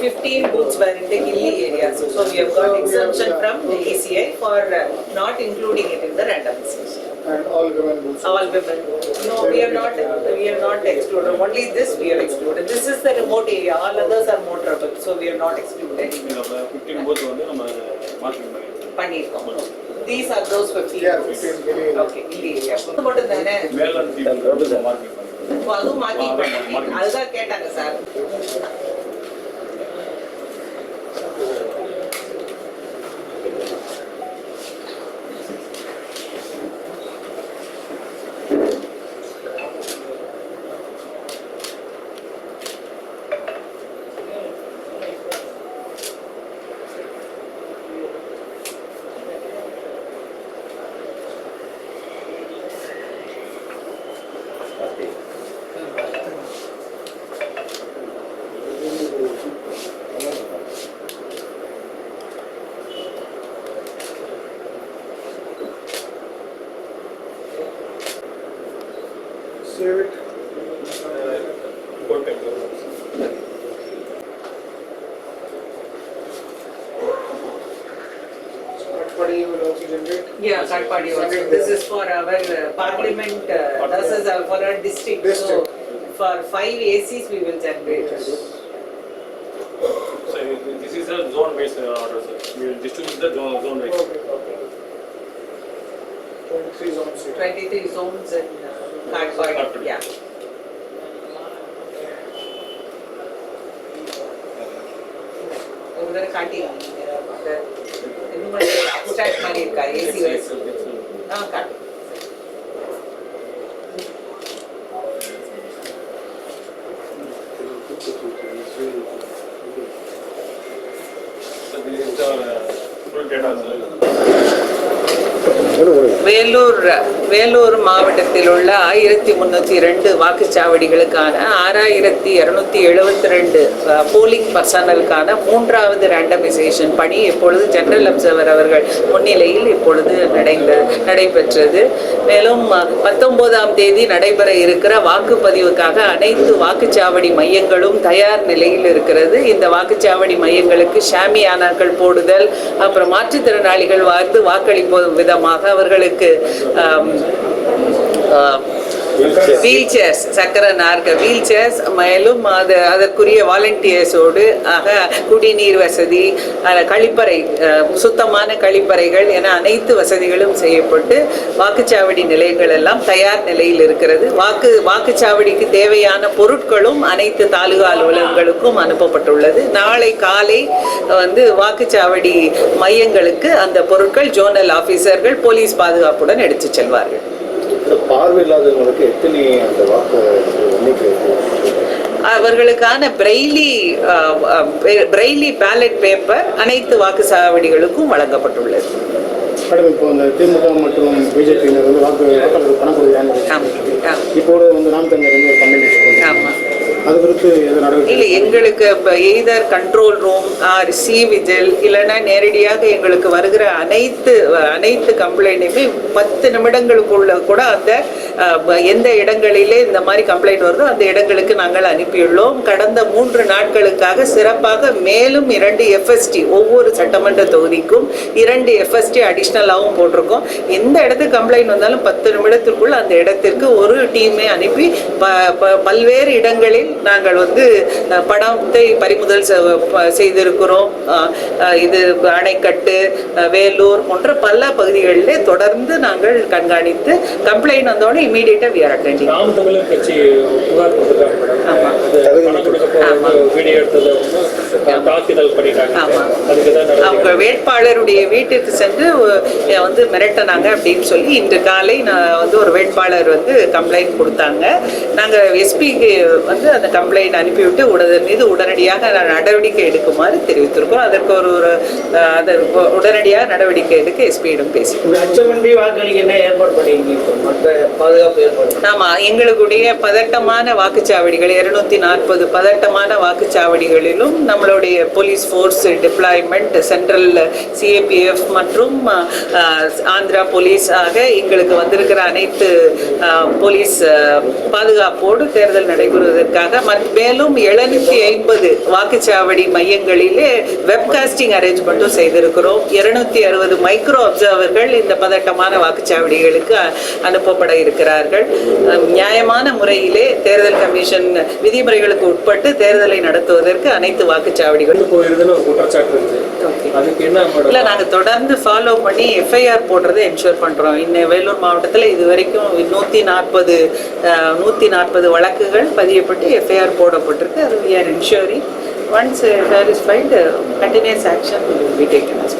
15 booths were in the hilly areas. So we have got exemption from the ECI for uh, not including it in the randomization. And all women booths. All women. No, we are not, we are not excluded. Only this we are excluded. This is the remote area. All others are more trouble. So we are not excluded. Fifteen marking பண்ணிருக்கோம் பண்ணிருக்கோம். These are those 15 Yeah, booths. 15 hilly area. Okay, hilly area. இது மட்டும் தானே? Marking அதுவும் மாத்தி அதுதான் கேட்டாங்க sir. Save it. Everybody will also generate. Yeah, Katpadi also. This is for our uh, parliament, uh, this is our- for our district. So for five ACs we will generate. So this is a zone based order, sir. We will distribute the zone, zone 23 zones in and uh, yeah. ಉದರ ಕಾಟಿ start ಮಾಡಿರ್ತಾರೆ A C ವಯಸ್ಸು ಹಾಂ ಕಾಟಿ Thank you. Vellore Vellore மாவட்டத்தில் உள்ள ஆயிரத்தி முன்னூற்றி ரெண்டு வாக்குச்சாவடிகளுக்கான ஆறாயிரத்தி இரநூத்தி எழுபத்தி ரெண்டு போலிங் பர்சனலுக்கான மூன்றாவது ரேண்டமைசேஷன் பணி இப்பொழுது ஜெனரல் அப்சர்வர் அவர்கள் முன்னிலையில் இப்பொழுது நடைந்த நடைபெற்றது. மேலும் பத்தொன்பதாம் தேதி நடைபெற இருக்கிற வாக்குப்பதிவுக்காக அனைத்து வாக்குச்சாவடி மையங்களும் தயார் நிலையில் இருக்கிறது. இந்த வாக்குச்சாவடி மையங்களுக்கு ஷாமியானாக்கள் போடுதல் அப்புறம் மாற்றுத்திறனாளிகள் வந்து வாக்களிப்பது விதமாக அவர்களுக்கு Uh, வீல் சேர்ஸ் சக்கர நாற்க வீல் சேர்ஸ் மேலும் அது அதற்குரிய வாலண்டியர்ஸோடு ஆக குடிநீர் வசதி கழிப்பறை சுத்தமான கழிப்பறைகள் என அனைத்து வசதிகளும் செய்யப்பட்டு வாக்குச்சாவடி நிலையங்கள் எல்லாம் தயார் நிலையில் இருக்கிறது. வாக்கு வாக்குச்சாவடிக்கு தேவையான பொருட்களும் அனைத்து தாலுகா அலுவலகங்களுக்கும் அனுப்பப்பட்டுள்ளது. நாளை காலை வந்து வாக்குச்சாவடி மையங்களுக்கு அந்த பொருட்கள் ஜோனல் ஆபீசர்கள் போலீஸ் பாதுகாப்புடன் எடுத்து செல்வார்கள். இந்த பார்வையில்லாதவங்களுக்கு எத்தனை அந்த வாக்கு எண்ணிக்கை அவர்களுக்கான பிரெய்லி பிரெய்லி பேலட் பேப்பர் அனைத்து வாக்குச்சாவடிகளுக்கும் வழங்கப்பட்டுள்ளது. மேடம் இப்போ இந்த திமுக மற்றும் பிஜேபியினர் வந்து வாக்கு வாக்காளருக்கு பணம் கொடுக்குறாங்க. இப்போது வந்து நாம் தமிழர் வந்து ஒரு ஆமா. அது குறித்து இல்லை எங்களுக்கு இப்போ either control room or C vigil இல்லைன்னா நேரடியாக எங்களுக்கு வருகிற அனைத்து அனைத்து கம்ப்ளைண்ட்டுமே பத்து நிமிடங்களுக்குள்ள கூட அந்த எந்த இடங்களிலே இந்த மாதிரி கம்ப்ளைண்ட் வருதோ அந்த இடங்களுக்கு நாங்கள் அனுப்பியுள்ளோம். கடந்த மூன்று நாட்களுக்காக சிறப்பாக மேலும் இரண்டு எஃப்எஸ்டி ஒவ்வொரு சட்டமன்ற தொகுதிக்கும் இரண்டு எஃப்எஸ்டி அடிஷ்னலாகவும் போட்டிருக்கோம். எந்த இடத்துக்கு கம்ப்ளைண்ட் வந்தாலும் பத்து நிமிடத்திற்குள் அந்த இடத்திற்கு ஒரு டீமை அனுப்பி ப- பல்வேறு இடங்களில் நாங்கள் வந்து பணத்தை பறிமுதல் செய்திருக்கிறோம். இது அணைக்கட்டு வேலூர் போன்ற பல பகுதிகளிலே தொடர்ந்து நாங்கள் கண்காணித்து கம்ப்ளைண்ட் வந்தோடனே இமீடியட்டாக வி ஆர் அட்டெண்டிங் நாம் தமிழர் அவங்க வேட்பாளருடைய வீட்டிற்கு சென்று வந்து மிரட்டினாங்க அப்படின்னு சொல்லி இன்று காலை நான் வந்து ஒரு வேட்பாளர் வந்து கம்ப்ளைண்ட் கொடுத்தாங்க. நாங்கள் எஸ்பிக்கு வந்து அந்த கம்ப்ளைண்ட் அனுப்பிவிட்டு உடனே மீது உடனடியாக நடவடிக்கை எடுக்குமாறு தெரிவித்திருக்கோம் அதற்கு ஒரு ஒரு அதற்கு உடனடியாக நடவடிக்கை எடுக்க எஸ்பியிடம் பேசி இந்த அச்சமின்றி வாக்களிக்க என்ன ஏற்பாடு பண்ணிருக்கீங்க இப்போ மற்ற பாதுகாப்பு ஏற்பாடு. ஆமா எங்களுடைய பதட்டமான வாக்குச்சாவடிகள் இருநூத்தி நாற்பது பதட்டமான வாக்குச்சாவடிகளிலும் நம்மளுடைய police force deployment central CAPF மற்றும் ஆந்திரா போலீஸ் ஆக எங்களுக்கு வந்திருக்கிற அனைத்து போலீஸ் பாதுகாப்போடு தேர்தல் நடைபெறுவதற்காக மேலும் எழுநூத்தி ஐம்பது வாக்குச்சாவடி மையங்களிலே வெப்காஸ்டிங் அரேஞ்ச்மெண்ட்டும் செய்திருக்கிறோம். இருநூத்தி அறுபது மைக்ரோ அப்சர்வர்கள் இந்த பதட்டமான வாக்குச்சாவடிகளுக்கு அனுப்பப்பட இருக்கிறார்கள். நியாயமான முறையிலே தேர்தல் கமிஷன் விதிமுறைகளுக்கு உட்பட்டு தேர்தலை நடத்துவதற்கு அனைத்து வாக்குச்சாவடிகளும் குற்றச்சாட்டு அதுக்கு என்ன இல்லை நாங்கள் தொடர்ந்து ஃபாலோ பண்ணி எஃப்ஐஆர் போடுறதை என்ஷூர் பண்ணுறோம் இன்னும் வேலூர் மாவட்டத்தில் இது வரைக்கும் நூற்றி நாற்பது நூற்றி நாற்பது வழக்குகள் பதியப்பட்டு எஃப்ஐஆர் போடப்பட்டிருக்கு. அது we are ensuring once satisfied continues action will be taken as